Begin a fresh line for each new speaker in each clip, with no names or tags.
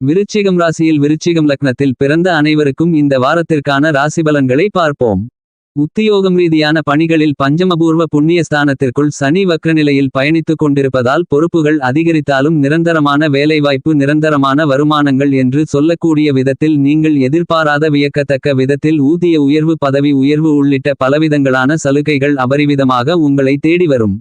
விருச்சிகம் ராசியில் விருச்சிகம் லக்னத்தில் பிறந்த அனைவருக்கும் இந்த வாரத்திற்கான ராசிபலன்களை பார்ப்போம். உத்தியோகம் ரீதியான பணிகளில் பஞ்சமபூர்வ புண்ணிய ஸ்தானத்திற்குள் சனி வக்ரநிலையில் பயணித்துக் கொண்டிருப்பதால் பொறுப்புகள் அதிகரித்தாலும் நிரந்தரமான வேலைவாய்ப்பு நிரந்தரமான வருமானங்கள் என்று சொல்லக்கூடிய விதத்தில் நீங்கள் எதிர்பாராத வியக்கத்தக்க விதத்தில் ஊதிய உயர்வு பதவி உயர்வு உள்ளிட்ட பலவிதங்களான சலுகைகள் அபரிவிதமாக உங்களை தேடி வரும்.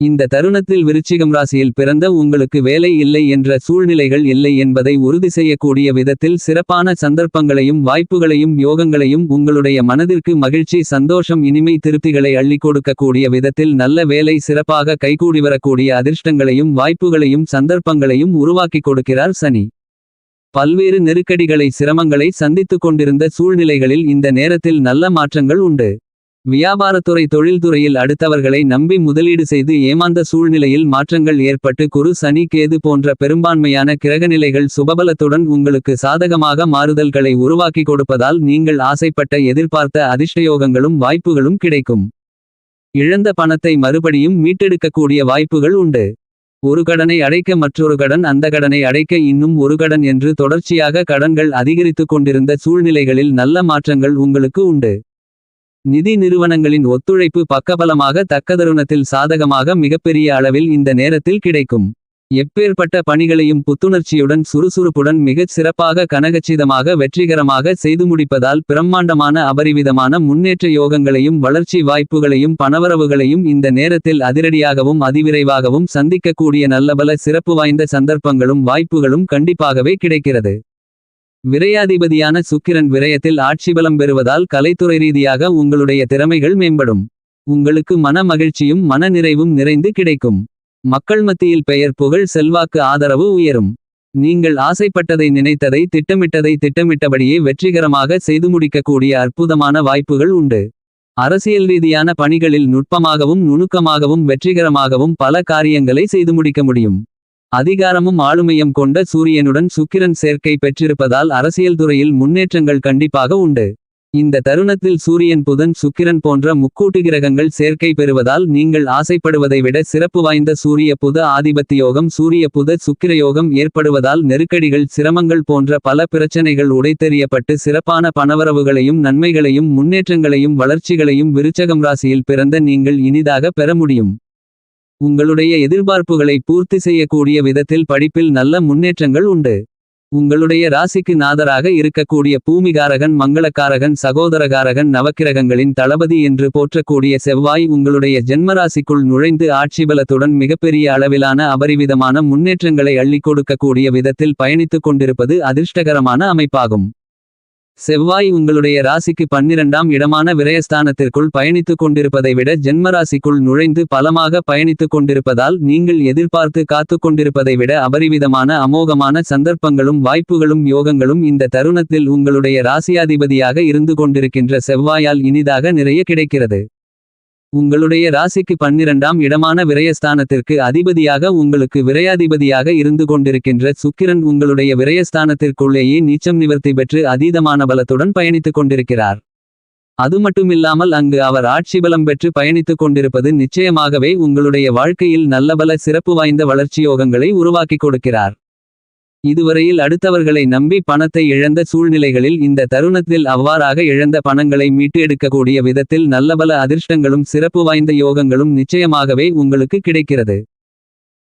இந்த தருணத்தில் விருச்சிகம் ராசியில் பிறந்த உங்களுக்கு வேலை இல்லை என்ற சூழ்நிலைகள் இல்லை என்பதை உறுதி செய்யக்கூடிய விதத்தில் சிறப்பான சந்தர்ப்பங்களையும் வாய்ப்புகளையும் யோகங்களையும் உங்களுடைய மனதிற்கு மகிழ்ச்சி சந்தோஷம் இனிமை திருப்திகளை அள்ளிக் கொடுக்கக்கூடிய விதத்தில் நல்ல வேலை சிறப்பாக கைகூடி வரக்கூடிய அதிர்ஷ்டங்களையும் வாய்ப்புகளையும் சந்தர்ப்பங்களையும் உருவாக்கிக் கொடுக்கிறார் சனி. பல்வேறு நெருக்கடிகளை சிரமங்களை சந்தித்துக் கொண்டிருந்த சூழ்நிலைகளில் இந்த நேரத்தில் நல்ல மாற்றங்கள் உண்டு. வியாபாரத்துறை தொழில்துறையில் அடுத்தவர்களை நம்பி முதலீடு செய்து ஏமாந்த சூழ்நிலையில் மாற்றங்கள் ஏற்பட்டு குரு சனி கேது போன்ற பெரும்பான்மையான கிரகநிலைகள் சுபபலத்துடன் உங்களுக்கு சாதகமாக மாறுதல்களை உருவாக்கி கொடுப்பதால் நீங்கள் ஆசைப்பட்ட எதிர்பார்த்த அதிர்ஷ்டயோகங்களும் வாய்ப்புகளும் கிடைக்கும். இழந்த பணத்தை மறுபடியும் மீட்டெடுக்கக்கூடிய வாய்ப்புகள் உண்டு. ஒரு கடனை அடைக்க மற்றொரு கடன் அந்த கடனை அடைக்க இன்னும் ஒரு கடன் என்று தொடர்ச்சியாக கடன்கள் அதிகரித்துக் கொண்டிருந்த சூழ்நிலைகளில் நல்ல மாற்றங்கள் உங்களுக்கு உண்டு. நிதி நிறுவனங்களின் ஒத்துழைப்பு பக்கபலமாக தக்கதருணத்தில் சாதகமாக மிகப்பெரிய அளவில் இந்த நேரத்தில் கிடைக்கும். எப்பேற்பட்ட பணிகளையும் புத்துணர்ச்சியுடன் சுறுசுறுப்புடன் மிகச் சிறப்பாக கனகச்சிதமாக வெற்றிகரமாக செய்து முடிப்பதால் பிரம்மாண்டமான அபரிவிதமான முன்னேற்ற யோகங்களையும் வளர்ச்சி வாய்ப்புகளையும் பணவரவுகளையும் இந்த நேரத்தில் அதிரடியாகவும் அதிவிரைவாகவும் சந்திக்கக்கூடிய நல்லபல சிறப்பு வாய்ந்த சந்தர்ப்பங்களும் வாய்ப்புகளும் கண்டிப்பாகவே கிடைக்கிறது. விரையாதிபதியான சுக்கிரன் விரயத்தில் ஆட்சிபலம் பெறுவதால் கலைத்துறை ரீதியாக உங்களுடைய திறமைகள் மேம்படும். உங்களுக்கு மன மகிழ்ச்சியும் மன நிறைவும் நிறைந்து கிடைக்கும். மக்கள் மத்தியில் பெயர் புகழ் செல்வாக்கு ஆதரவு உயரும். நீங்கள் ஆசைப்பட்டதை நினைத்ததை திட்டமிட்டதை திட்டமிட்டபடியே வெற்றிகரமாக செய்து முடிக்கக்கூடிய அற்புதமான வாய்ப்புகள் உண்டு. அரசியல் ரீதியான பணிகளில் நுட்பமாகவும் நுணுக்கமாகவும் வெற்றிகரமாகவும் பல காரியங்களை செய்து முடிக்க முடியும். அதிகாரமும் ஆளுமையும் கொண்ட சூரியனுடன் சுக்கிரன் சேர்க்கை பெற்றிருப்பதால் அரசியல் துறையில் முன்னேற்றங்கள் கண்டிப்பாக உண்டு. இந்த தருணத்தில் சூரியன் புதன் சுக்கிரன் போன்ற முக்கூட்டு கிரகங்கள் சேர்க்கை பெறுவதால் நீங்கள் ஆசைப்படுவதை விட சிறப்பு வாய்ந்த சூரிய புத ஆதிபத்தியோகம் சூரிய புத சுக்கிரயோகம் ஏற்படுவதால் நெருக்கடிகள் சிரமங்கள் போன்ற பல பிரச்சனைகள் உடைத்தெறியப்பட்டு சிறப்பான பணவரவுகளையும் நன்மைகளையும் முன்னேற்றங்களையும் வளர்ச்சிகளையும் விருச்சகம் ராசியில் பிறந்த நீங்கள் இனிதாக பெற முடியும். உங்களுடைய எதிர்பார்ப்புகளை பூர்த்தி செய்யக்கூடிய விதத்தில் படிப்பில் நல்ல முன்னேற்றங்கள் உண்டு. உங்களுடைய ராசிக்கு நாதராக இருக்கக்கூடிய பூமிகாரகன் மங்களக்காரகன் சகோதரகாரகன் நவக்கிரகங்களின் தளபதி என்று போற்றக்கூடிய செவ்வாய் உங்களுடைய ஜென்மராசிக்குள் நுழைந்து ஆட்சிபலத்துடன் மிகப்பெரிய அளவிலான அபரிவிதமான முன்னேற்றங்களை அள்ளிக் கொடுக்கக்கூடிய விதத்தில் பயணித்துக் கொண்டிருப்பது அதிர்ஷ்டகரமான அமைப்பாகும். செவ்வாய் உங்களுடைய ராசிக்கு பன்னிரண்டாம் இடமான விரயஸ்தானத்திற்குள் பயணித்துக் கொண்டிருப்பதை விட ஜென்மராசிக்குள் நுழைந்து பலமாக பயணித்துக் கொண்டிருப்பதால் நீங்கள் எதிர்பார்த்து காத்துக் கொண்டிருப்பதை விட அபரிவிதமான அமோகமான சந்தர்ப்பங்களும் வாய்ப்புகளும் யோகங்களும் இந்த தருணத்தில் உங்களுடைய ராசியாதிபதியாக இருந்து கொண்டிருக்கின்ற செவ்வாயால் இனிதாக நிறைய கிடைக்கிறது. உங்களுடைய ராசிக்கு பன்னிரண்டாம் இடமான விரயஸ்தானத்திற்கு அதிபதியாக உங்களுக்கு விரையாதிபதியாக இருந்து கொண்டிருக்கின்ற சுக்கிரன் உங்களுடைய விரயஸ்தானத்திற்குள்ளேயே நீச்சம் நிவர்த்தி பெற்று அதீதமான பலத்துடன் பயணித்துக் கொண்டிருக்கிறார். அது மட்டுமில்லாமல் அங்கு அவர் ஆட்சி பலம் பெற்று பயணித்துக் கொண்டிருப்பது நிச்சயமாகவே உங்களுடைய வாழ்க்கையில் நல்லபல சிறப்பு வாய்ந்த வளர்ச்சியோகங்களை உருவாக்கிக் கொடுக்கிறார். இதுவரையில் அடுத்தவர்களை நம்பி பணத்தை இழந்த சூழ்நிலைகளில் இந்த தருணத்தில் அவ்வாறாக இழந்த பணங்களை மீட்டு எடுக்கக்கூடிய விதத்தில் நல்லபல அதிர்ஷ்டங்களும் சிறப்பு வாய்ந்த யோகங்களும் நிச்சயமாகவே உங்களுக்கு கிடைக்கிறது.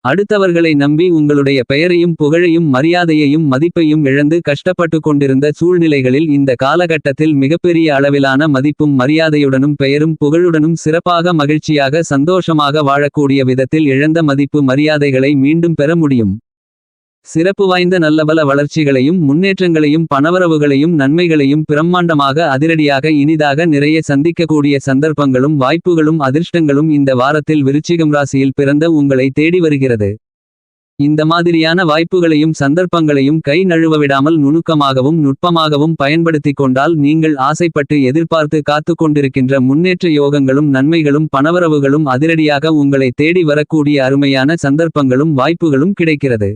அடுத்தவர்களை நம்பி உங்களுடைய பெயரையும் புகழையும் மரியாதையையும் மதிப்பையும் இழந்து கஷ்டப்பட்டு கொண்டிருந்த சூழ்நிலைகளில் இந்த காலகட்டத்தில் மிகப்பெரிய அளவிலான மதிப்பும் மரியாதையுடனும் பெயரும் புகழுடனும் சிறப்பாக மகிழ்ச்சியாக சந்தோஷமாக வாழக்கூடிய விதத்தில் இழந்த மதிப்பு மரியாதைகளை மீண்டும் பெற முடியும். சிறப்பு வாய்ந்த நல்லபல வளர்ச்சிகளையும் முன்னேற்றங்களையும் பணவரவுகளையும் நன்மைகளையும் பிரம்மாண்டமாக அதிரடியாக இனிதாக நிறைய சந்திக்கக்கூடிய சந்தர்ப்பங்களும் வாய்ப்புகளும் அதிர்ஷ்டங்களும் இந்த வாரத்தில் விருச்சிகம் ராசியில் பிறந்த உங்களை தேடி வருகிறது. இந்த மாதிரியான வாய்ப்புகளையும் சந்தர்ப்பங்களையும் கை நழுவ விடாமல் நுணுக்கமாகவும் நுட்பமாகவும் பயன்படுத்திக் கொண்டால் நீங்கள் ஆசைப்பட்டு எதிர்பார்த்து காத்து கொண்டிருக்கின்ற முன்னேற்ற யோகங்களும் நன்மைகளும் பணவரவுகளும் அதிரடியாக உங்களை தேடி வரக்கூடிய அருமையான சந்தர்ப்பங்களும் வாய்ப்புகளும் கிடைக்கிறது.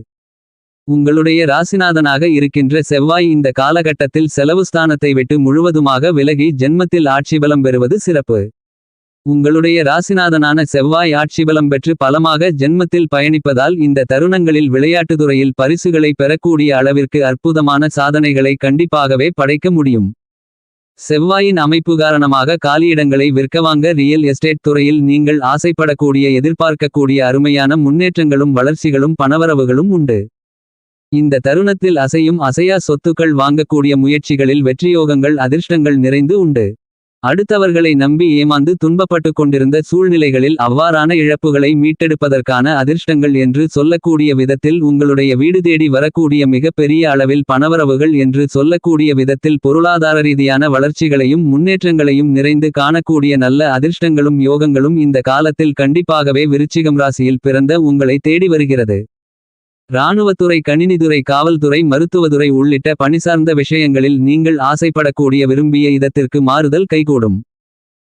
உங்களுடைய ராசிநாதனாக இருக்கின்ற செவ்வாய் இந்த காலகட்டத்தில் செலவு ஸ்தானத்தை விட்டு முழுவதுமாக விலகி ஜென்மத்தில் ஆட்சிபலம் பெறுவது சிறப்பு உங்களுடைய ராசிநாதனான செவ்வாய் ஆட்சிபலம் பெற்று பலமாக ஜென்மத்தில் பயணிப்பதால் இந்த தருணங்களில் விளையாட்டுத்துறையில் பரிசுகளை பெறக்கூடிய அளவிற்கு அற்புதமான சாதனைகளை கண்டிப்பாகவே படைக்க முடியும். செவ்வாயின் அமைப்பு காரணமாக காலியிடங்களை விற்கவாங்க ரியல் எஸ்டேட் துறையில் நீங்கள் ஆசைப்படக்கூடிய எதிர்பார்க்கக்கூடிய அருமையான முன்னேற்றங்களும் வளர்ச்சிகளும் பணவரவுகளும் உண்டு. இந்த தருணத்தில் அசையும் அசையா சொத்துக்கள் வாங்கக்கூடிய முயற்சிகளில் வெற்றியோகங்கள் அதிர்ஷ்டங்கள் நிறைந்து உண்டு. அடுத்தவர்களை நம்பி ஏமாந்து துன்பப்பட்டுக் கொண்டிருந்த சூழ்நிலைகளில் அவ்வாறான இழப்புகளை மீட்டெடுப்பதற்கான அதிர்ஷ்டங்கள் என்று சொல்லக்கூடிய விதத்தில் உங்களுடைய வீடு தேடி வரக்கூடிய மிகப்பெரிய அளவில் பணவரவுகள் என்று சொல்லக்கூடிய விதத்தில் பொருளாதார ரீதியான வளர்ச்சிகளையும் முன்னேற்றங்களையும் நிறைந்து காணக்கூடிய நல்ல அதிர்ஷ்டங்களும் யோகங்களும் இந்த காலத்தில் கண்டிப்பாகவே விருச்சிகம் ராசியில் பிறந்த உங்களை தேடி வருகிறது. இராணுவத்துறை கணினித்துறை காவல்துறை மருத்துவதுறை உள்ளிட்ட பணிசார்ந்த விஷயங்களில் நீங்கள் ஆசைப்படக்கூடிய விரும்பிய இதத்திற்கு மாறுதல் கைகூடும்.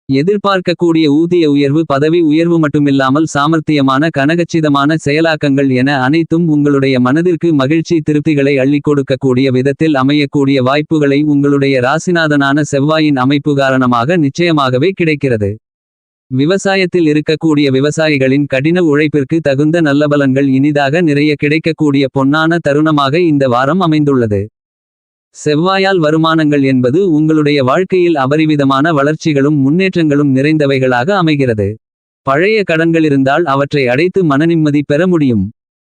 எதிர்பார்க்கக்கூடிய ஊதிய உயர்வு பதவி உயர்வு மட்டுமில்லாமல் சாமர்த்தியமான கனகச்சிதமான செயலாக்கங்கள் என அனைத்தும் உங்களுடைய மனதிற்கு மகிழ்ச்சி திருப்திகளை அள்ளிக் கொடுக்கக்கூடிய விதத்தில் அமையக்கூடிய வாய்ப்புகளை உங்களுடைய ராசிநாதனான செவ்வாயின் அமைப்பு காரணமாக நிச்சயமாகவே கிடைக்கிறது. விவசாயத்தில் இருக்கக்கூடிய விவசாயிகளின் கடின உழைப்பிற்கு தகுந்த நல்லபலன்கள் இனிதாக நிறைய கிடைக்கக்கூடிய பொன்னான தருணமாக இந்த வாரம் அமைந்துள்ளது. செவ்வாயால் வருமானங்கள் என்பது உங்களுடைய வாழ்க்கையில் அபரிவிதமான வளர்ச்சிகளும் முன்னேற்றங்களும் நிறைந்தவைகளாக அமைகிறது. பழைய கடன்களிருந்தால் அவற்றை அடைத்து மனநிம்மதி பெற முடியும்.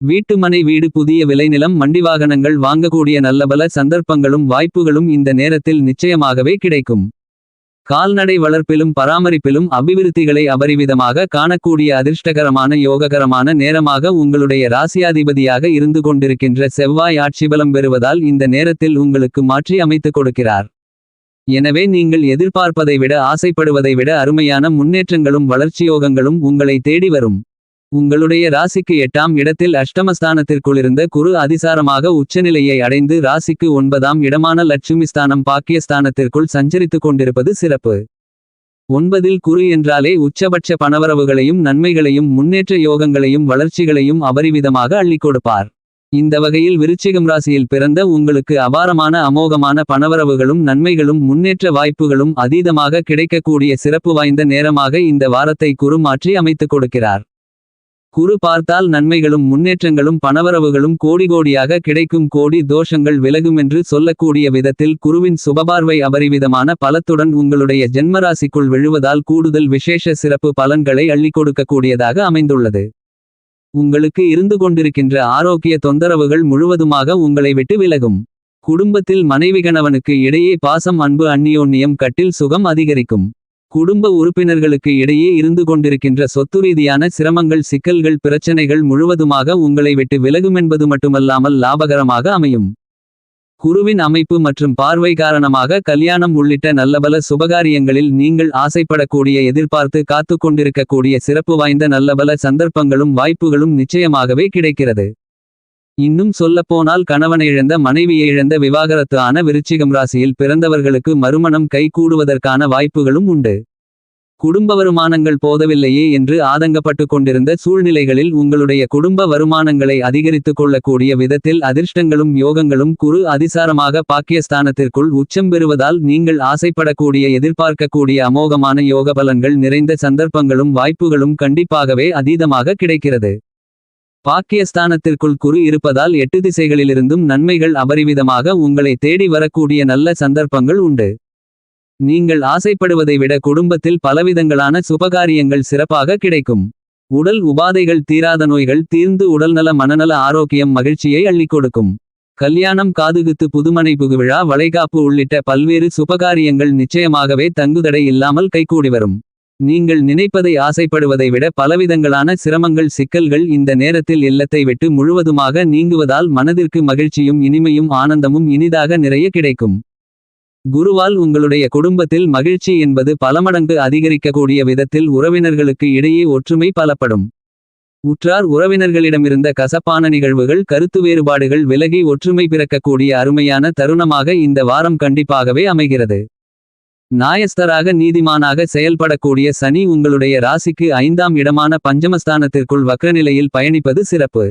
வீட்டு மனை வீடு புதிய விளைநிலம் மண்டிவாகனங்கள் வாங்கக்கூடிய நல்லபல சந்தர்ப்பங்களும் வாய்ப்புகளும் இந்த நேரத்தில் நிச்சயமாகவே கிடைக்கும். கால்நடை வளர்ப்பிலும் பராமரிப்பிலும் அபிவிருத்திகளை அபரிவிதமாக காணக்கூடிய அதிர்ஷ்டகரமான யோககரமான நேரமாக உங்களுடைய ராசியாதிபதியாக இருந்து கொண்டிருக்கின்ற செவ்வாய் ஆட்சிபலம் பெறுவதால் இந்த நேரத்தில் உங்களுக்கு மாற்றி அமைத்துக் கொடுக்கிறார். எனவே நீங்கள் எதிர்பார்ப்பதை விட ஆசைப்படுவதை விட அருமையான முன்னேற்றங்களும் வளர்ச்சியோகங்களும் உங்களை தேடி வரும். உங்களுடைய ராசிக்கு எட்டாம் இடத்தில் அஷ்டமஸ்தானத்திற்குள்ளிருந்த குரு அதிசாரமாக உச்சநிலையை அடைந்து ராசிக்கு ஒன்பதாம் இடமான லட்சுமிஸ்தானம் பாக்கியஸ்தானத்திற்குள் சஞ்சரித்துக் கொண்டிருப்பது சிறப்பு. ஒன்பதில் குரு என்றாலே உச்சபட்ச பணவரவுகளையும் நன்மைகளையும் முன்னேற்ற யோகங்களையும் வளர்ச்சிகளையும் அபரிவிதமாக அள்ளிக் கொடுப்பார். இந்த வகையில் விருச்சிகம் ராசியில் பிறந்த உங்களுக்கு அபாரமான அமோகமான பணவரவுகளும் நன்மைகளும் முன்னேற்ற வாய்ப்புகளும் அதீதமாக கிடைக்கக்கூடிய சிறப்பு வாய்ந்த நேரமாக இந்த வாரத்தை குரு மாற்றி அமைத்துக் கொடுக்கிறார். குரு பார்த்தால் நன்மைகளும் முன்னேற்றங்களும் பணவரவுகளும் கோடிகோடியாக கிடைக்கும் கோடி தோஷங்கள் விலகுமென்று சொல்லக்கூடிய விதத்தில் குருவின் சுபபார்வை அபரிவிதமான பலத்துடன் உங்களுடைய ஜென்மராசிக்குள் விழுவதால் கூடுதல் விசேஷ சிறப்பு பலன்களை அள்ளிக் கொடுக்கக்கூடியதாக அமைந்துள்ளது. உங்களுக்கு இருந்து கொண்டிருக்கின்ற ஆரோக்கிய தொந்தரவுகள் முழுவதுமாக உங்களை விட்டு விலகும். குடும்பத்தில் மனைவி கணவனுக்கு இடையே பாசம் அன்பு அந்நியோன்னியம் கட்டில் சுகம் அதிகரிக்கும். குடும்ப உறுப்பினர்களுக்கு இடையே இருந்து கொண்டிருக்கின்ற சொத்து ரீதியான சிரமங்கள் சிக்கல்கள் பிரச்சனைகள் முழுவதுமாக உங்களை விட்டு விலகுமென்பது மட்டுமல்லாமல் லாபகரமாக அமையும். குருவின் அமைப்பு மற்றும் பார்வை காரணமாக கல்யாணம் உள்ளிட்ட நல்லபல சுபகாரியங்களில் நீங்கள் ஆசைப்படக்கூடிய எதிர்பார்த்து காத்துக் கொண்டிருக்கக்கூடிய சிறப்பு வாய்ந்த நல்லபல சந்தர்ப்பங்களும் வாய்ப்புகளும் நிச்சயமாகவே கிடைக்கிறது. இன்னும் சொல்லப்போனால் கணவனை இழந்த மனைவியை இழந்த விவாகரத்து ஆன விருச்சிகம் ராசியில் பிறந்தவர்களுக்கு மறுமணம் கை கூடுவதற்கான வாய்ப்புகளும் உண்டு. குடும்ப வருமானங்கள் போதவில்லையே என்று ஆதங்கப்பட்டு கொண்டிருந்த சூழ்நிலைகளில் உங்களுடைய குடும்ப வருமானங்களை அதிகரித்துக் கொள்ளக்கூடிய விதத்தில் அதிர்ஷ்டங்களும் யோகங்களும் குரு அதிசாரமாக பாக்கியஸ்தானத்திற்குள் உச்சம் பெறுவதால் நீங்கள் ஆசைப்படக்கூடிய எதிர்பார்க்கக்கூடிய அமோகமான யோக பலன்கள் நிறைந்த சந்தர்ப்பங்களும் வாய்ப்புகளும் கண்டிப்பாகவே அதீதமாக கிடைக்கிறது. பாக்கியஸ்தானத்திற்குள் குரு இருப்பதால் எட்டு திசைகளிலிருந்தும் நன்மைகள் அபரிவிதமாக உங்களை தேடி வரக்கூடிய நல்ல சந்தர்ப்பங்கள் உண்டு. நீங்கள் ஆசைப்படுவதை விட குடும்பத்தில் பலவிதங்களான சுபகாரியங்கள் சிறப்பாக கிடைக்கும். உடல் உபாதைகள் தீராத நோய்கள் தீர்ந்து உடல்நல மனநல ஆரோக்கியம் மகிழ்ச்சியை அள்ளிக் கொடுக்கும். கல்யாணம் காதுகுத்து புதுமனை புகுவிழா வளைகாப்பு உள்ளிட்ட பல்வேறு சுபகாரியங்கள் நிச்சயமாகவே தங்குதடை இல்லாமல் கைகூடி வரும். நீங்கள் நினைப்பதை ஆசைப்படுவதை விட பலவிதங்களான சிரமங்கள் சிக்கல்கள் இந்த நேரத்தில் இல்லத்தை விட்டு முழுவதுமாக நீங்குவதால் மனதிற்கு மகிழ்ச்சியும் இனிமையும் ஆனந்தமும் இனிதாக நிறைய கிடைக்கும். குருவால் உங்களுடைய குடும்பத்தில் மகிழ்ச்சி என்பது பலமடங்கு அதிகரிக்கக்கூடிய விதத்தில் உறவினர்களுக்கு இடையே ஒற்றுமை பலப்படும். உற்றார் உறவினர்களிடமிருந்த கசப்பான நிகழ்வுகள் கருத்து வேறுபாடுகள் விலகி ஒற்றுமை பிறக்கக்கூடிய அருமையான தருணமாக இந்த வாரம் கண்டிப்பாகவே அமைகிறது. நாயஸ்தராக நீதிமானாக செயல்படக்கூடிய சனி உங்களுடைய ராசிக்கு ஐந்தாம் இடமான பஞ்சமஸ்தானத்திற்குள் வக்ரநிலையில் பயணிப்பது சிறப்பு.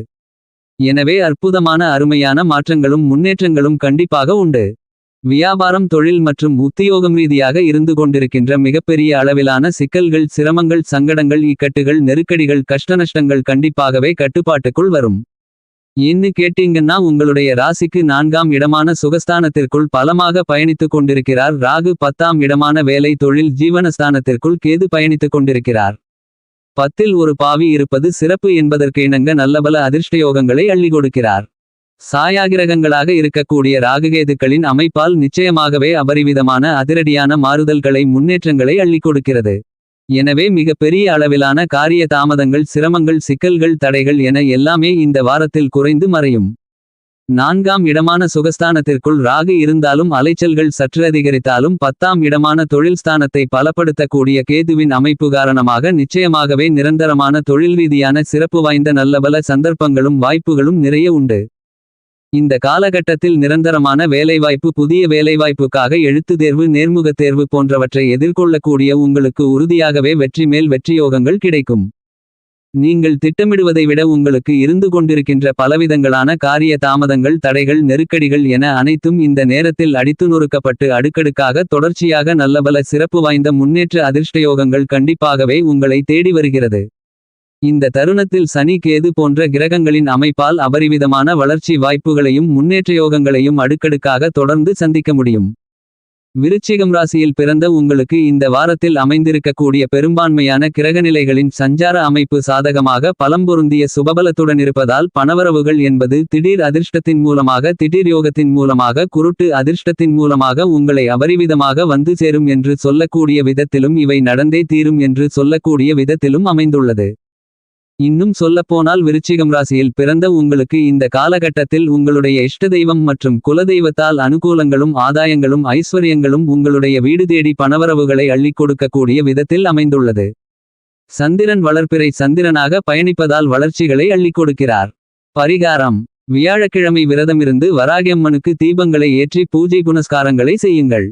எனவே அற்புதமான அருமையான மாற்றங்களும் முன்னேற்றங்களும் கண்டிப்பாக உண்டு. வியாபாரம் தொழில் மற்றும் உத்தியோகம் ரீதியாக இருந்து கொண்டிருக்கின்ற மிகப்பெரிய அளவிலான சிக்கல்கள் சிரமங்கள் சங்கடங்கள் இக்கட்டுகள் நெருக்கடிகள் கஷ்டநஷ்டங்கள் கண்டிப்பாகவே கட்டுப்பாட்டுக்குள் வரும் என்ன கேட்டீங்கன்னா உங்களுடைய ராசிக்கு நான்காம் இடமான சுகஸ்தானத்திற்குள் பலமாக பயணித்துக் கொண்டிருக்கிறார். ராகு பத்தாம் இடமான வேலை தொழில் ஜீவனஸ்தானத்திற்குள் கேது பயணித்துக் கொண்டிருக்கிறார். பத்தில் ஒரு பாவி இருப்பது சிறப்பு என்பதற்கு இணங்க நல்லபல அதிர்ஷ்டயோகங்களை அள்ளி கொடுக்கிறார். சாயாகிரகங்களாக இருக்கக்கூடிய ராகுகேதுக்களின் அமைப்பால் நிச்சயமாகவே அபரிவிதமான அதிரடியான மாறுதல்களை முன்னேற்றங்களை அள்ளிக் கொடுக்கிறது. எனவே மிக பெரிய அளவிலான காரிய தாமதங்கள் சிரமங்கள் சிக்கல்கள் தடைகள் என எல்லாமே இந்த வாரத்தில் குறைந்து மறையும். நான்காம் இடமான சுகஸ்தானத்திற்குள் ராகு இருந்தாலும் அலைச்சல்கள் சற்று அதிகரித்தாலும் பத்தாம் இடமான தொழில் ஸ்தானத்தை பலப்படுத்தக்கூடிய கேதுவின் அமைப்பு காரணமாக நிச்சயமாகவே நிரந்தரமான தொழில் ரீதியான சிறப்பு வாய்ந்த நல்லபல சந்தர்ப்பங்களும் வாய்ப்புகளும் நிறைய உண்டு. இந்த காலகட்டத்தில் நிரந்தரமான வேலைவாய்ப்பு புதிய வேலைவாய்ப்புக்காக எழுத்து தேர்வு நேர்முகத் தேர்வு போன்றவற்றை எதிர்கொள்ளக்கூடிய உங்களுக்கு உறுதியாகவே வெற்றி மேல் வெற்றியோகங்கள் கிடைக்கும். நீங்கள் திட்டமிடுவதை விட உங்களுக்கு இருந்து கொண்டிருக்கின்ற பலவிதங்களான காரிய தாமதங்கள் தடைகள் நெருக்கடிகள் என அனைத்தும் இந்த நேரத்தில் அடித்து நொறுக்கப்பட்டு அடுக்கடுக்காக தொடர்ச்சியாக நல்லபல சிறப்பு வாய்ந்த முன்னேற்ற அதிர்ஷ்டயோகங்கள் கண்டிப்பாகவே உங்களை தேடி வருகிறது. இந்த தருணத்தில் சனி கேது போன்ற கிரகங்களின் அமைப்பால் அபரிவிதமான வளர்ச்சி வாய்ப்புகளையும் முன்னேற்றயோகங்களையும் அடுக்கடுக்காக தொடர்ந்து சந்திக்க முடியும். விருச்சிகம் ராசியில் பிறந்த உங்களுக்கு இந்த வாரத்தில் அமைந்திருக்கக்கூடிய பெரும்பான்மையான கிரகநிலைகளின் சஞ்சார அமைப்பு சாதகமாக பலம்பொருந்திய சுபபலத்துடன் இருப்பதால் பணவரவுகள் என்பது திடீர் அதிர்ஷ்டத்தின் மூலமாக திடீர் யோகத்தின் மூலமாக குருட்டு அதிர்ஷ்டத்தின் மூலமாக உங்களை அபரிவிதமாக வந்து சேரும் என்று சொல்லக்கூடிய விதத்திலும் இவை நடந்தே தீரும் என்று சொல்லக்கூடிய விதத்திலும் அமைந்துள்ளது. இன்னும் சொல்லப்போனால் விருச்சிகம் ராசியில் பிறந்த உங்களுக்கு இந்த காலகட்டத்தில் உங்களுடைய இஷ்ட தெய்வம் மற்றும் குலதெய்வத்தால் அனுகூலங்களும் ஆதாயங்களும் ஐஸ்வர்யங்களும் உங்களுடைய வீடு தேடி பணவரவுகளை அள்ளிக் கொடுக்கக்கூடிய விதத்தில் அமைந்துள்ளது. சந்திரன் வளர்ப்பிறை சந்திரனாக பயணிப்பதால் வளர்ச்சிகளை அள்ளிக் கொடுக்கிறார். பரிகாரம். வியாழக்கிழமை விரதமிருந்து வராகியம்மனுக்கு தீபங்களை ஏற்றி பூஜை புனஸ்காரங்களை செய்யுங்கள்.